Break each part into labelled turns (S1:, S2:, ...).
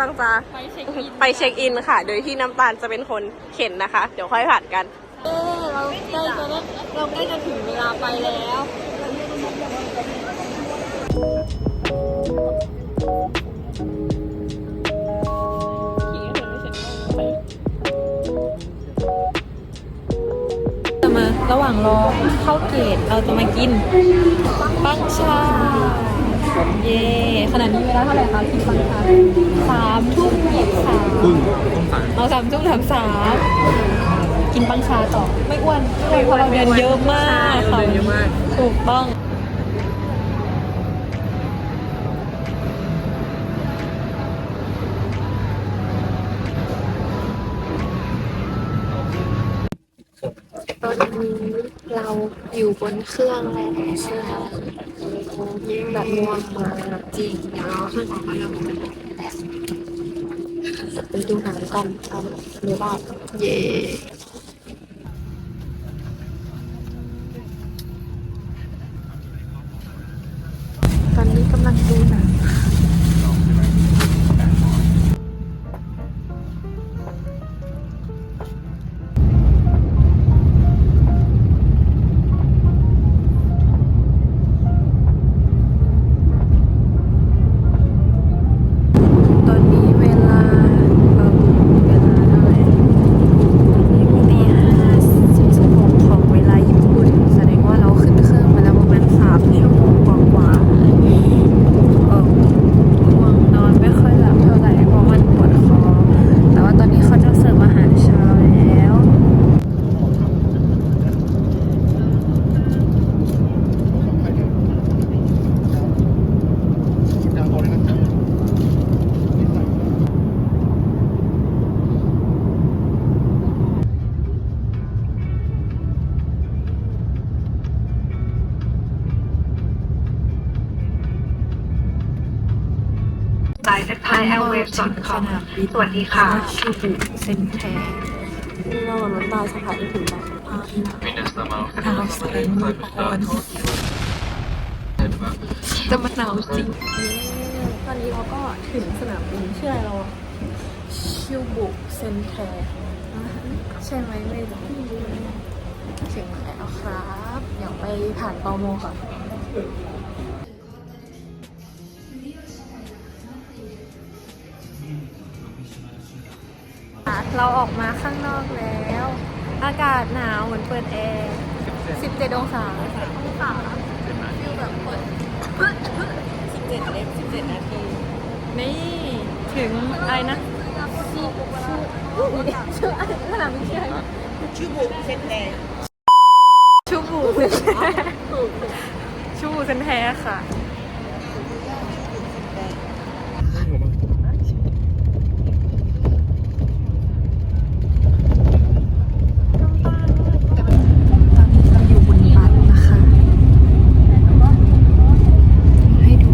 S1: ำลังจะ
S2: ไปเช็คอิน
S1: ไปเช็คอินค่ะ โดยที่น้ำตาลจะเป็นคนเข็นนะคะ เดี๋ยวค่อยผ่านกัน
S2: เอ๊ะเราใกล้จะได้เราใกล้จะถึงเวลาไปแล้วจะมาระหว่างรอเข้าเกตเราจะมากินปังชา เย่ขณะนี้เวลาเท่าไหร่คะกินปังชาสามทุ่มยี่สิบสาม
S3: พึ่งต้องสั่ง
S2: เอาสามทุ่มสามสามกินปังชาต่อ ไม่อ้วนไม่อ้วนเพราะเราเดินเยอะมากค่ะ
S1: เดินเยอะมาก
S2: ถูกต้อง
S4: ตอนนี้เราอยู่บนเครื่องแล้วยิ่ง แบบง่วงมากจริงเดี๋ยวเราขึ้นออกมาแล้วไปดูหนังกันครับหรือว่าเย่ สายทั
S5: กทายแอลเวฟสดของสวัสดีค่ะ
S4: ชูบุเซนแท
S1: เรากับน้ำตาลสถานที่ถึงแล้ว
S4: หนาวสายมือคอนจะมาหนาวจริง
S1: ตอนนี้เราก็ถึงสนามบินชื่ออะไรเราอะชิวบุเซนแทใช่ไหมไม่รู้ถึงแล้วครับ เดี๋ยวไปผ่านตอมก่อน
S2: เราออกมาข้างนอกแล้ว อากาศหนาวเหมือนเปิดแอร์ 17 องศาองศาฟิลแบบเปิด 17เล็บ17 นาที นี่ ถึงอะไรนะชื่อชื่ออะไรขนาดไม่ชื่ออะไรชื่อบุเซนแทชื่อบุเซนแทชื่อบุเซนแทค่ะ
S4: ตอนนี้เราอยู่บนบัสนะคะ ให้ดู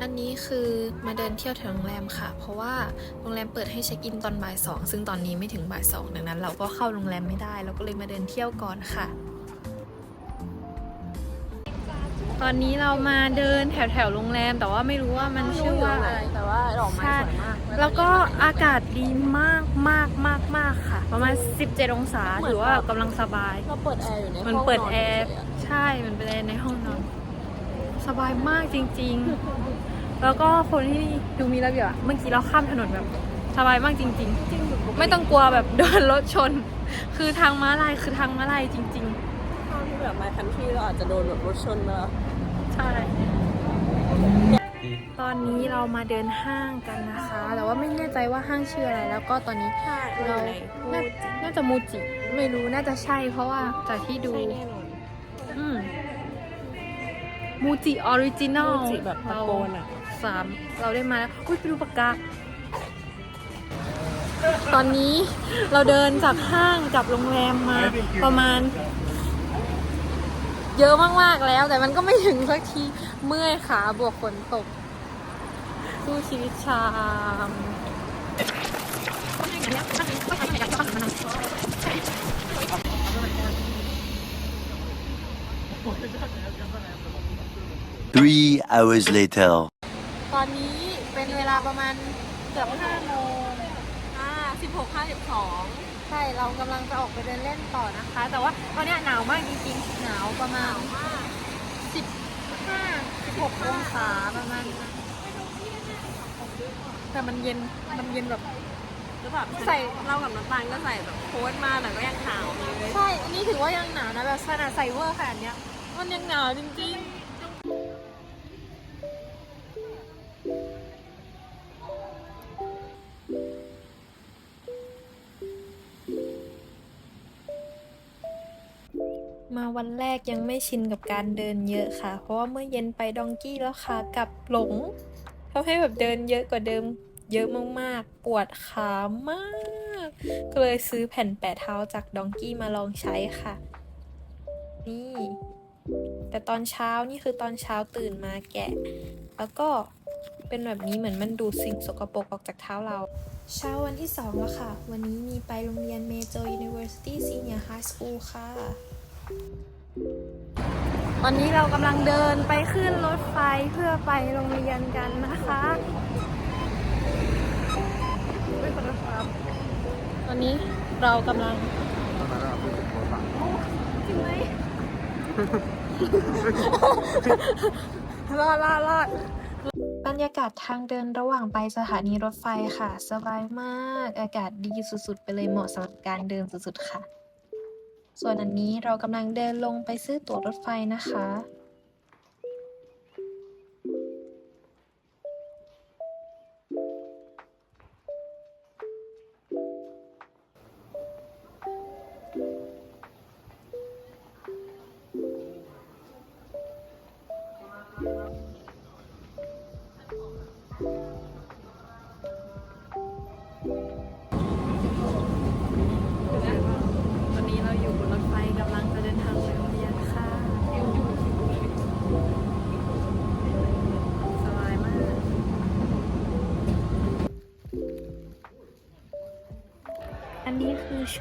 S4: อันนี้คือมาเดินเที่ยวแถวโรงแรมค่ะ เพราะว่าโรงแรม เปิดให้เช็คอินตอนบ่ายสองซึ่งตอนนี้ไม่ถึงบ่ายสองดังนั้น เราก็เข้าโรงแรมไม่ได้ เราก็เลยมาเดินเที่ยวก่อนค่ะ
S2: ตอนนี้เรามาเดินแถวแถวๆโรงแรม แต่ว่าไม่รู้ว่ามันชื่อว่าอะไร
S1: แต่ว่าดอกไม้
S2: ใช่
S1: สวยมาก
S2: แล้วก็อากาศดีมากมากมากมากค่ะ ประมาณ 17 องศาถือว่ากำลังสบาย
S1: เราเปิดแอร์อยู่ในห้อง
S2: มันเปิดแอร์
S1: นนฉยๆะ
S2: ใช่มันเป็นแอร์ในห้องนอนสบายมากจริง ๆ แล้วก็คนที่ดูมีระเบียบอะเมื่อกี้เราข้ามถนนแบบ สบายมากจริง ๆ ไม่ต้องกลัวแบบโดนรถชน คือทางม้าลายคือทางม้าลายจริง
S1: ถ้าที่แบบมาคันที่เราอาจจะโดนแบบรถชนมาแล้ว
S2: ๆใช่ ตอนนี้เรามาเดินห้างกันนะคะ แต่ว่าไม่แน่ใจว่าห้างชื่ออะไร แล้วก็ตอนนี้
S1: ใช่
S2: เราน่าน่าจะมูจิ ไม่รู้น่าจะใช่เพราะว่าจากที่ดู
S1: ใช่แน่นอน
S2: อืมมูจิออริจินอล
S1: มูจิแบบตะโกนอะ
S2: สามเราได้มาแล้วอุ้ยไปดูปากกา ตอนนี้เราเดินจากห้างกับโรงแรมมาประมาณ เยอะมากๆแล้ว แต่มันก็ไม่ถึงสักทีเมื่อยขาบวกฝนตกสู้ชีวิตชาม
S3: Three hours later.
S2: ตอนนี้เป็นเวลาประมาณเกือบห้าโมง 652 ใช่เรากำลังจะออกไปเดินเล่นต่อนะคะ แต่ว่าตอนนี้หนาวมากจริงๆ หนาวประมาณ 15 16องศาประมาณนั้นแต่มันเย็นมันเย็นแบบ
S1: หรือแบบ
S2: ใส่
S1: เรากับน้ำตาลก็ใส่แบบโค้ดมาแต่ก็ยังหนาวเลย
S2: ใช่ อันนี้ถือว่ายังหนาวนะแบบขนาดใส่เวอร์ขนาดเนี้ย มันยังหนาวจริงๆ
S4: วันแรกยังไม่ชินกับการเดินเยอะค่ะ เพราะว่าเมื่อเย็นไปดองกี้แล้วค่ะกลับหลงทำให้แบบเดินเยอะกว่าเดิม เยอะมากๆ ปวดขามาก ก็เลยซื้อแผ่นแปะเท้าจากดองกี้มาลองใช้ค่ะ นี่ แต่ตอนเช้านี่คือตอนเช้าตื่นมาแกะ แล้วก็เป็นแบบนี้เหมือนมันดูดสิ่งสกปรกออกจากเท้าเรา เช้าวันที่ 2 แล้วค่ะ วันนี้มีไปโรงเรียนเมโจ University Senior High School ค่ะ
S2: ตอนนี้เรากำลังเดินไปขึ้นรถไฟเพื่อไปโรงเรียนกันนะคะไม่ขอโทษครับตอนนี้เรากำลังจริงไหมรอดรอดรอด
S4: บรรยากาศทางเดินระหว่างไปสถานีรถไฟค่ะ สบายมาก อากาศดีสุดๆ ไปเลยเหมาะสำหรับการเดินสุดๆ ค่ะ ส่วนอันนี้เรากำลังเดินลงไปซื้อตั๋วรถไฟนะคะ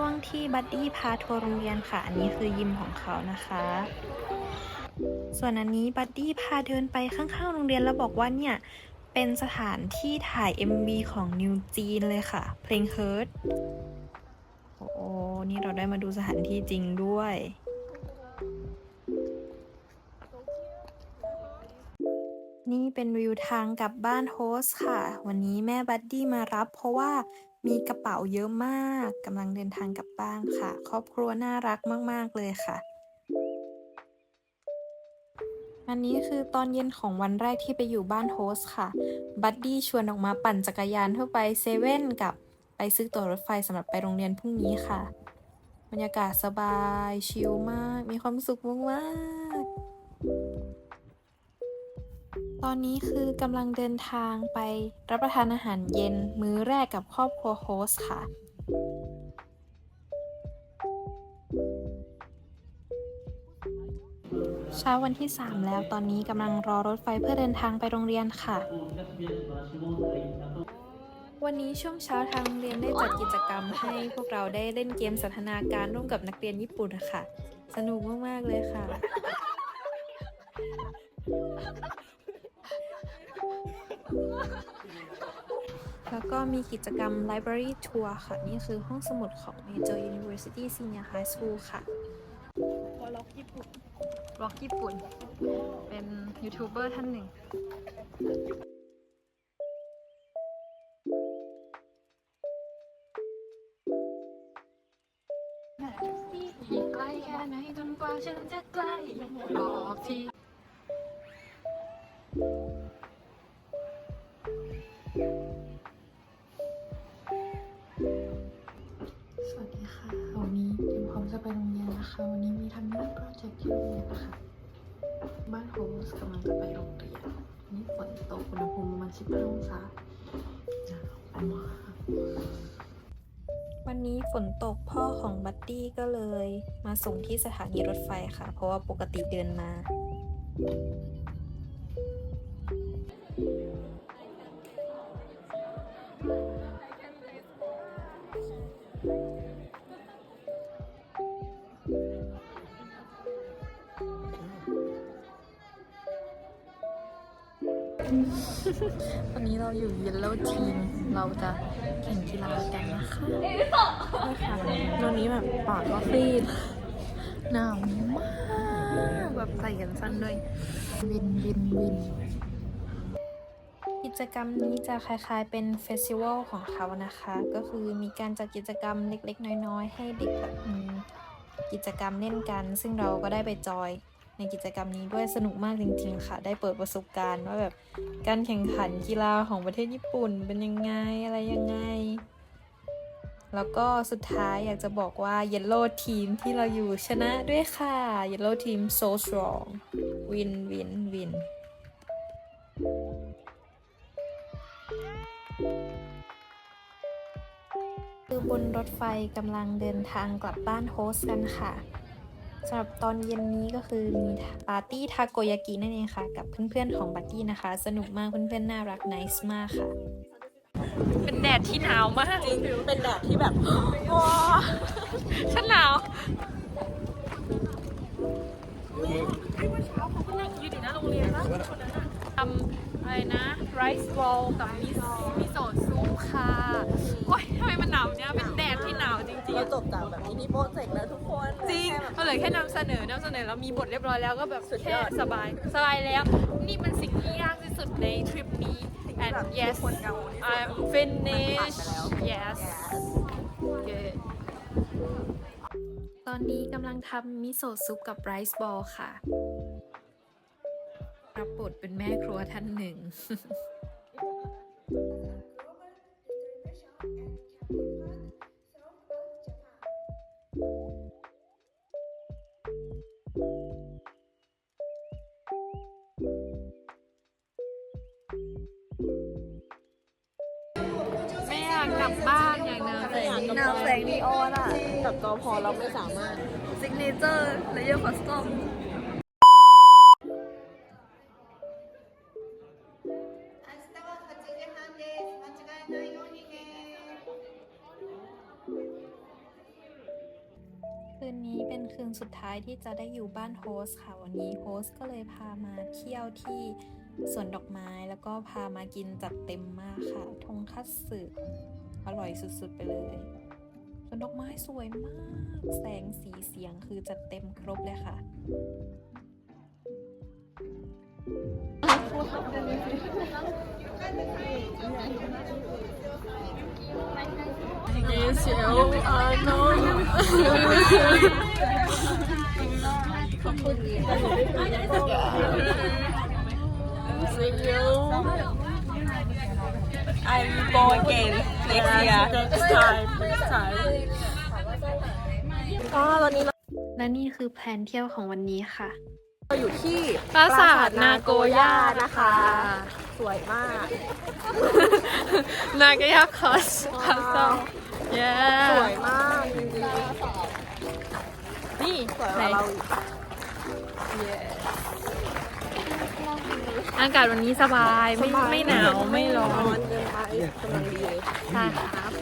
S4: ช่วงที่บัดดี้พาทัวร์โรงเรียนค่ะ อันนี้คือยิมของเขานะคะ ส่วนอันนี้บัดดี้พาเดินไปข้างๆโรงเรียนแล้วบอกว่าเนี่ย เป็นสถานที่ถ่าย MV ของนิวจีนเลยค่ะ เพลง Hurt โอ้โหนี่เราได้มาดูสถานที่จริงด้วยนี่เป็นวิวทางกลับบ้านโฮสค่ะ วันนี้แม่บัดดี้มารับเพราะว่า มีกระเป๋าเยอะมากกำลังเดินทางกลับบ้านค่ะ ครอบครัวน่ารักมาก ๆ เลยค่ะอันนี้คือตอนเย็นของวันแรกที่ไปอยู่บ้านโฮสค่ะ บัดดี้ชวนออกมาปั่นจักรยานเพื่อไปเซเว่นกับไปซื้อตั๋วรถไฟสำหรับไปโรงเรียนพรุ่งนี้ค่ะ บรรยากาศสบาย ชิลมาก มีความสุขมากๆ ตอนนี้คือกำลังเดินทางไปรับประทานอาหารเย็นมื้อแรกกับครอบครัวโฮสค่ะ เช้าวันที่ 3 แล้วตอนนี้กำลังรอรถไฟเพื่อเดินทางไปโรงเรียนค่ะ วันนี้ช่วงเช้าทางโรงเรียนได้จัดกิจกรรมให้พวกเราได้เล่นเกมสันทนาการร่วมกับนักเรียนญี่ปุ่นค่ะ สนุกมาก ๆ เลยค่ะ แล้วก็มีกิจกรรม Library Tour ค่ะ นี่คือห้องสมุดของ Major University Senior High School ค่ะ
S2: ล็อกญี่ปุ่นล็อกญี่ปุ่น เป็นยูทูบเบอร์ท่านหนึ่ง
S4: อีกไกลแค่ไหนจนกว่าฉันจะใกล้บอกที มินิโปรเจกต์ที่โรงเรียนนะคะ บ้านโฮมส์กำลังจะไปโรงเรียนวันนี้ฝนตกอุณหภูมิประมาณ15องศาหนาวมากวันนี้ฝนตกพ่อของบัตตี้ก็เลย มาส่งที่สถานีรถไฟค่ะ เพราะว่าปกติเดินมา ตอนนี้เราอยู่เยลโล่ทีม เราจะแข่งกีฬากันนะคะใช่ค่ะตอนนี้แบบปากก็ซีดหนาวมากแบบใส่กันสั้นด้วยวินวินวินกิจกรรมนี้จะคล้ายๆเป็นเฟสติวัลของเขานะคะ ก็คือมีการจัดกิจกรรมเล็กๆ น้อยๆ ให้เด็กแบบอืมกิจกรรมเล่นกัน ซึ่งเราก็ได้ไปจอย ในกิจกรรมนี้ด้วยสนุกมากจริง ๆ ค่ะ ได้เปิดประสบการณ์ว่าแบบการแข่งขันกีฬาของประเทศญี่ปุ่นเป็นยังไงอะไรยังไง แล้วก็สุดท้ายอยากจะบอกว่า Yellow Team ที่เราอยู่ชนะด้วยค่ะ Yellow Team so strong win win win คือบนรถไฟกำลังเดินทางกลับบ้านโฮสต์กันค่ะ สำหรับตอนเย็นนี้ก็คือมีปาร์ตี้ทาโกยากินั่นเองค่ะ กับเพื่อนๆของบัตตี้นะคะ สนุกมากเพื่อนๆน่ารักไนส์มากค่ะ เป็นแดดที่หนาวมาก จริง
S1: เป็นแดดที่แบบ
S4: ว้าฉันหนาวยืนอยู่หน้าโรงเรียนแล้วคนนั้นอะทำอะไรนะไรซ์บอลกับมิสมิโซะซุปค่ะ แค่
S1: นำ
S4: เสนอนำเสนอแล้วมีบทเรียบร้อยแล้วก็แบบ
S1: สุดย
S4: แค่
S1: อด
S4: สบายสบายแล้ว นี่มันสิ่งที่ยากที่สุดในทริปนี้ and
S1: แบบ
S4: yes
S1: ทุกคนกังวลที่สุด
S4: I'm
S1: ผ่าน
S4: finished
S1: ไปแล้ว
S4: yes good ตอนนี้กำลังทำมิโซะซุปกับไรซ์บอลค่ะ รับบทเป็นแม่ครัวท่านหนึ่ง นาวแสง
S1: นีออนอะกับจอพอเราไม่สามารถ
S4: ซิกเนเจอร์เลเยอร์คอสตอมคืนนี้เป็นคืนสุดท้ายที่จะได้อยู่บ้านโฮสต์ค่ะ วันนี้โฮสต์ก็เลยพามาเที่ยวที่สวนดอกไม้แล้วก็พามากินจัดเต็มมากค่ะ ทงคัตสึอร่อยสุดๆไปเลยสวน ดอกไม้สวยมาก แสงสีเสียงคือจัดเต็มครบเลยค่ะ
S1: Yes, you I know you. See you. I will go again next year. Next time. Next time. ก็ตอนนี้เรา
S4: และนี่คือแผนเที่ยวของวันนี้ค่ะ
S1: อยู่ที่
S4: ปราสาทนาโกย่า
S1: นะคะ สวยมาก
S4: นากายาคอสคาสเย้
S1: สวยมากจริง
S4: นี่
S1: ๆสวยก
S4: ไหน
S1: ว่าเราอีก
S4: อากาศวันนี้สบายไม่ไม่หนาวไม่ร้อน
S1: เกินไปกำลังดีเลย
S4: ใช่ครับ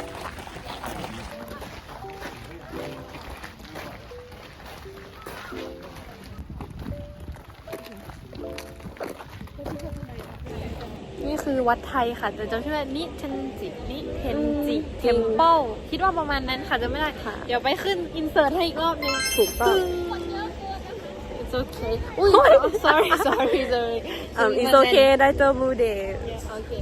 S4: นี่คือวัดไทยค่ะแต่จำชื่อว่านิเทนจินิเทนจิเทมเปิลคิดว่าประมาณนั้นค่ะจะไม่ได้
S1: ค่ะ
S4: เดี๋ยวไปขึ้นอินเสิร์ตให้อีกรอบนึง
S1: ถูกต้อง
S4: It's okay อุ้ย sorry sorry sorry
S1: อ่า it's okay ได้เจอบูเดย์
S4: โอเค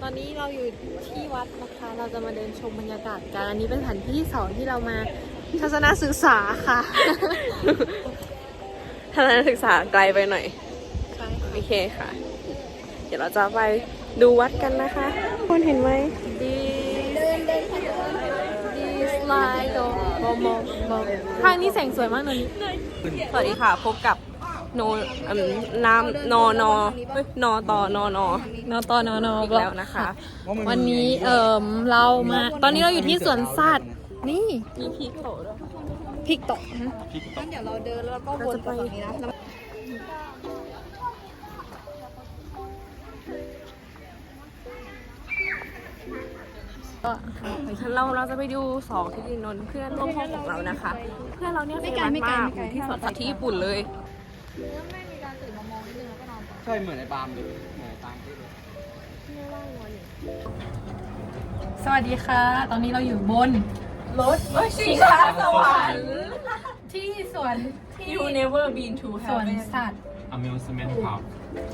S4: ตอนนี้เราอยู่ที่วัดนะคะ เราจะมาเดินชมบรรยากาศกัน อันนี้เป็นสถานที่ที่สองที่เรามาทัศนศึกษาค่ะ
S1: ทัศนศึกษาไกลไปหน่อย โอเคค่ะ เดี๋ยวเราจะไปดูวัดกันนะคะคุณเห็นไหม
S4: This This light มองมองมองข้างนี้แสงสวยมากเลยนี่
S1: สวัสดีค่ะ พบกับ โนอืมน้ำนอนอเฮ้ยนอตอนอนอน
S4: อตอนอนอ
S1: อีกแล้วนะคะ
S4: วันนี้เอ่มเรามา ตอนนี้เราอยู่ที่สวนสัตว์ นี่
S1: มีพีโขด้วย
S4: พริกตก
S1: เราจะไปเราเราจะไปดูสองที่ดินนนท์เพื่อนร่วมห้องของเรานะคะ เพื่อนเราเนี่ยเฟมัสมากอยู่ที่สวนสัตว์ที่ญี่ปุ่นเลย
S6: ใช่เหมือนไอ้ปาล์มเลยเหมือนไอ้ปาล์มที่เลย
S2: สวัสดีค่ะ ตอนนี้เราอยู่บน
S1: รถชิงช้าสวรรค์
S2: ที่สวนที่
S1: You never been to
S2: สวน
S1: heaven
S2: สัตว์
S6: amusement park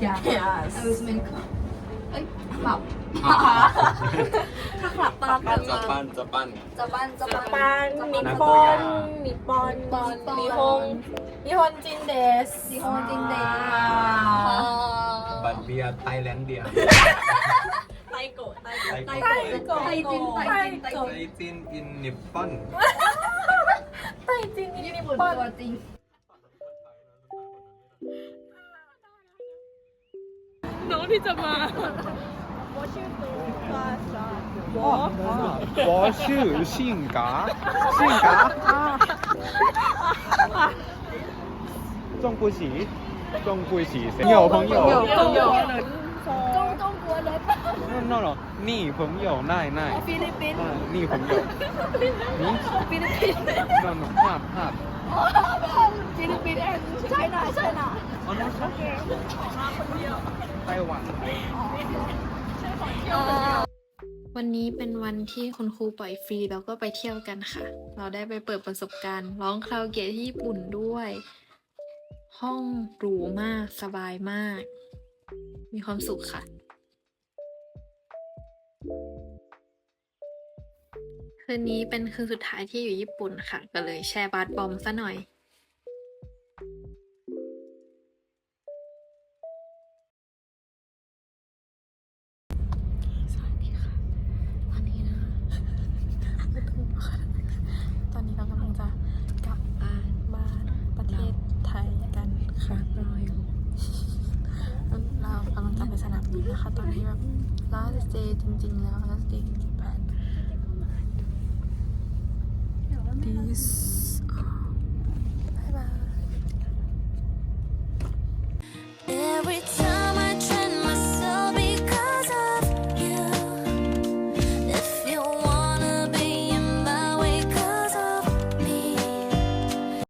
S2: อย่า
S1: Yes
S2: amusement club เอ้ยคลับ
S1: ขับตากัน
S6: จะปั้นจะปั้น
S2: จะบ้านจะ
S1: จะ
S2: บ้าน
S1: ปันนิปอนนิปอนนิฮงนิฮงจินเดส
S2: นิฮงจินเดส
S6: บัตเบียร์ไทยแลนด์เดีย
S1: ไตโกะไต
S6: ไทย
S1: โกะ
S6: โกะ
S1: ไตโกะไตโกะ
S6: ไทยจินอินนิปปอน
S1: ไตจินนิป
S2: ปุ่น
S1: อน
S2: ตัวจริง
S1: ที่จะมา
S6: 我是性格性格中不喜中不喜谁有朋友
S1: 有朋友
S2: 中中国人
S6: no no no 你朋友奈奈
S2: 菲律宾
S6: 啊你朋友你
S2: 菲律宾
S6: no no ภาพภาพ
S2: 菲律宾 and China China
S6: อ๋อ no ไต้หวัน
S4: วันนี้เป็นวันที่คุณครูปล่อยฟรีแล้วก็ไปเที่ยวกันค่ะ เราได้ไปเปิดประสบการณ์ ร้องคาราโอเกะที่ญี่ปุ่นด้วย ห้องหรูมากสบายมาก มีความสุขค่ะ คืนนี้เป็นคืนสุดท้ายที่อยู่ญี่ปุ่นค่ะ ก็เลยแชร์บาร์บอมซะหน่อย
S1: นามบินนะคะ ตอนนี้แบบ last day จริงๆแล้ว last day จริงๆแผน this